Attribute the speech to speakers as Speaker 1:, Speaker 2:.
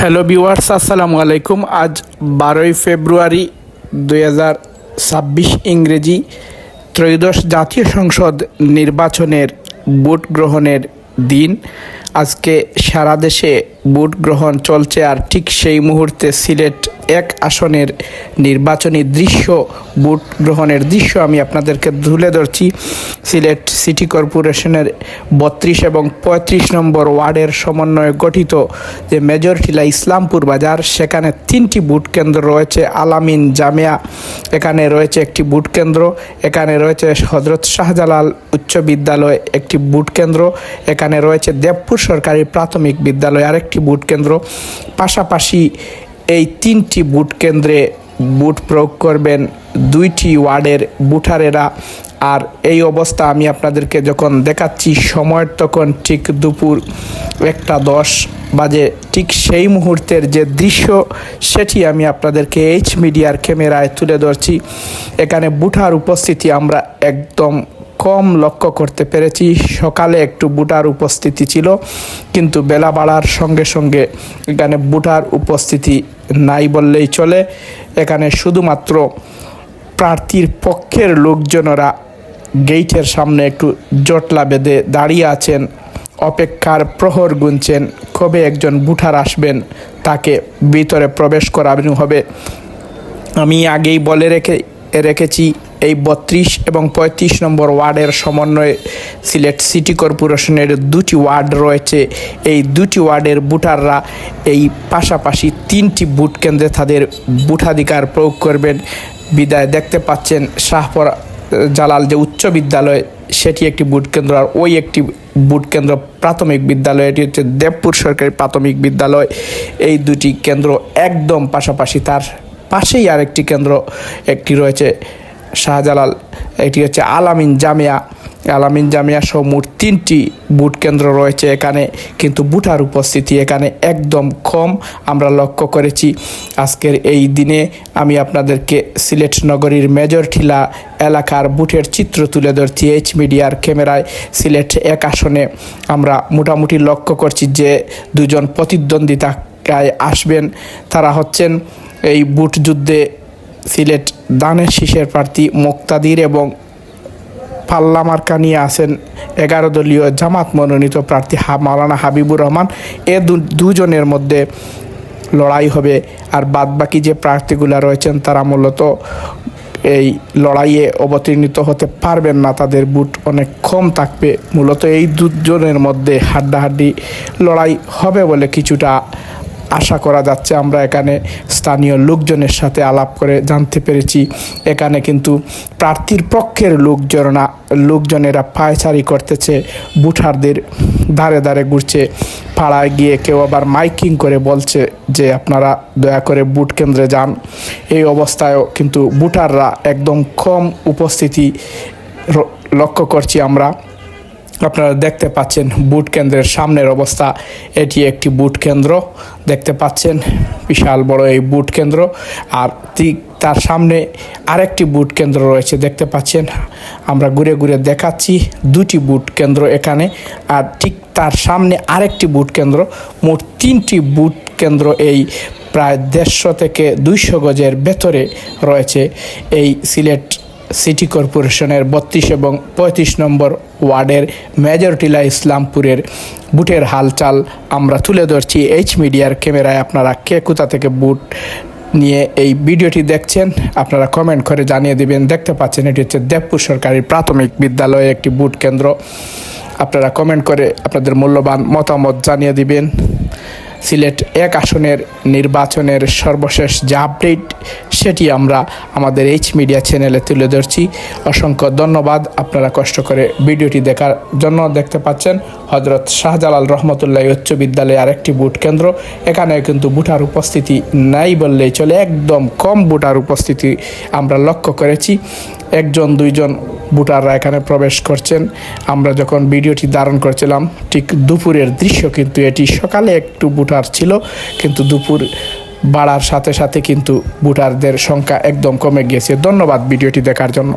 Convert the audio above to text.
Speaker 1: Hello বিওয়ার্স আসসালামু আলাইকুম আজ বারোই ফেব্রুয়ারি দুই হাজার ছাব্বিশ ইংরেজি ত্রয়োদশ জাতীয় সংসদ নির্বাচনের ভোট গ্রহণের দিন। আজকে সারা দেশে ভোট গ্রহণ চলছে আর ঠিক সেই মুহূর্তে সিলেট এক আসনের নির্বাচনী দৃশ্য ভোট গ্রহণের দৃশ্য আমি আপনাদেরকে তুলে ধরছি। সিলেট সিটি কর্পোরেশনের বত্রিশ এবং পঁয়ত্রিশ নম্বর ওয়ার্ডের সমন্বয়ে গঠিত যে মেজর টিলা ইসলামপুর বাজার, সেখানে তিনটি বুট কেন্দ্র রয়েছে। আলামিন জামিয়া, এখানে রয়েছে একটি বুট কেন্দ্র, এখানে রয়েছে হজরত শাহজালাল উচ্চ বিদ্যালয় একটি বুট কেন্দ্র, এখানে রয়েছে দেবপুর সরকারি প্রাথমিক বিদ্যালয় আরেকটি বুট কেন্দ্র। পাশাপাশি এই তিনটি বুট কেন্দ্রে বুট প্রয়োগ করবেন দুইটি ওয়ার্ডের বুটারেরা। আর এই অবস্থা আমি আপনাদেরকে যখন দেখাচ্ছি, সময়ের তখন ঠিক দুপুর একটা দশ বাজে। ঠিক সেই মুহূর্তের যে দৃশ্য, সেটি আমি আপনাদেরকে এইচ মিডিয়ার ক্যামেরায় তুলে ধরছি। এখানে বুটার উপস্থিতি আমরা একদম কম লক্ষ্য করতে পেরেছি। সকালে একটু বুটার উপস্থিতি ছিল, কিন্তু বেলা বাড়ার সঙ্গে সঙ্গে এখানে বুটার উপস্থিতি নাই বললেই চলে। এখানে শুধুমাত্র প্রার্থীর পক্ষের লোকজনেরা গেইটের সামনে একটু জটলা বেঁধে দাঁড়িয়ে আছেন, অপেক্ষার প্রহর গুনছেন, কবে একজন বুঠার আসবেন তাকে ভিতরে প্রবেশ করানো হবে। আমি আগেই বলে রেখে, রেখেছি এই বত্রিশ এবং পঁয়ত্রিশ নম্বর ওয়ার্ডের সমন্বয়ে সিলেট সিটি কর্পোরেশনের দুটি ওয়ার্ড রয়েছে। এই দুটি ওয়ার্ডের বুটাররা এই পাশাপাশি তিনটি বুট কেন্দ্রে তাদের বুটাধিকার প্রয়োগ করবেন। বিদায় দেখতে পাচ্ছেন শাহপরা, জালাল যে উচ্চ বিদ্যালয়, সেটি একটি বুট কেন্দ্র আর ওই একটি বুট কেন্দ্র প্রাথমিক বিদ্যালয়। এটি হচ্ছে দেবপুর সরকারি প্রাথমিক বিদ্যালয়। এই দুটি কেন্দ্র একদম পাশাপাশি তার পাশেই আরেকটি কেন্দ্র একটি রয়েছে শাহজালাল, এটি হচ্ছে আলামিন জামিয়া। আলামিন জামিয়া সহ মোট তিনটি বুট কেন্দ্র রয়েছে এখানে, কিন্তু বুটার উপস্থিতি এখানে একদম কম। আমরা লক্ষ্য করেছি, আজকের এই দিনে আমি আপনাদেরকে সিলেট নগরীর মেজর ঠিলা এলাকার বুটের চিত্র তুলে ধরছি এইচ মিডিয়ার ক্যামেরায়। সিলেট এক আসনে আমরা মোটামুটি লক্ষ্য করছি যে দুজন প্রতিদ্বন্দ্বিতায় আসবেন। তারা হচ্ছেন এই বুট যুদ্ধে সিলেট দানের শীষের প্রার্থী মুক্তাদির এবং পাল্লা মার্কা নিয়ে আছেন এগারো দলীয় জামাত মনোনীত প্রার্থী হা মাওলানা হাবিবুর রহমান। এ দুজনের মধ্যে লড়াই হবে আর বাদবাকি যে প্রার্থীগুলো রয়েছেন তারা মূলত এই লড়াইয়ে অবতীর্ণিত হতে পারবেন না, তাদের বুট অনেক কম থাকবে। মূলত এই দুজনের মধ্যে হাড্ডাহাড্ডি লড়াই হবে বলে কিছুটা আশা করা যাচ্ছে আমরা এখানে স্থানীয় লোকজনের সাথে আলাপ করে জানতে পেরেছি। এখানে কিন্তু প্রার্থীর পক্ষের লোকজনা, লোকজনেরা পায়চারি করতেছে, বুঠারদের ধারে ধারে ঘুরছে, পাড়ায় গিয়ে কেউ আবার মাইকিং করে বলছে যে আপনারা দয়া করে বুট কেন্দ্রে যান। এই অবস্থায়ও কিন্তু বুটাররা একদম কম উপস্থিতি লক্ষ্য করছি আমরা। আপনারা দেখতে পাচ্ছেন বুট কেন্দ্রের সামনের অবস্থা। এটি একটি বুট কেন্দ্র। দেখতে পাচ্ছেন বিশাল বড় এই বুট কেন্দ্র। আর ঠিক তার সামনে আরেকটি বুট কেন্দ্র রয়েছে। দেখতে পাচ্ছেন, আমরা ঘুরে ঘুরে দেখাচ্ছি দুটি বুট কেন্দ্র এখানে। আর ঠিক তার সামনে আরেকটি বুট কেন্দ্র। মোট তিনটি বুট কেন্দ্র এই প্রায় দেড়শো থেকে দুইশো গজের ভেতরে রয়েছে। এই সিলেট সিটি কর্পোরেশনের বত্রিশ এবং পঁয়ত্রিশ নম্বর ওয়ার্ডের মেজর টিলা ইসলামপুরের বুটের হালচাল আমরা তুলে ধরছি এইচ মিডিয়ার ক্যামেরায়। আপনারা কে কোথা থেকে বুট নিয়ে এই ভিডিওটি দেখছেন, আপনারা কমেন্ট করে জানিয়ে দিবেন। দেখতে পাচ্ছেন, এটি হচ্ছে দেবপুর সরকারি প্রাথমিক বিদ্যালয়ে একটি বুট কেন্দ্র। আপনারা কমেন্ট করে আপনাদের মূল্যবান মতামত জানিয়ে দিবেন। সিলেট এক আসনের নির্বাচনের সর্বশেষ যে আপডেট সেটি আমরা আমাদের এইচ মিডিয়া চ্যানেলে তুলে ধরছি। অসংখ্য ধন্যবাদ। আপনারা কষ্ট করে ভিডিওটি দেখার জন্য দেখতে পাচ্ছেন হজরত শাহজালাল রহমতুল্লাহ উচ্চ বিদ্যালয়ে আরেকটি বুট কেন্দ্র। এখানে কিন্তু বুটার উপস্থিতি নাই বললেই চলে। একদম কম বুটার উপস্থিতি আমরা লক্ষ্য করেছি। একজন, দুইজন বুটাররা এখানে প্রবেশ করছেন। আমরা যখন ভিডিওটি ধারণ করছিলাম, ঠিক দুপুরের দৃশ্য কিন্তু এটি সকালে একটু বুটার ছিল, কিন্তু দুপুর বাড়ার সাথে সাথে কিন্তু ভোটারদের সংখ্যা একদম কমে গিয়েছে। ধন্যবাদ ভিডিওটি দেখার জন্য।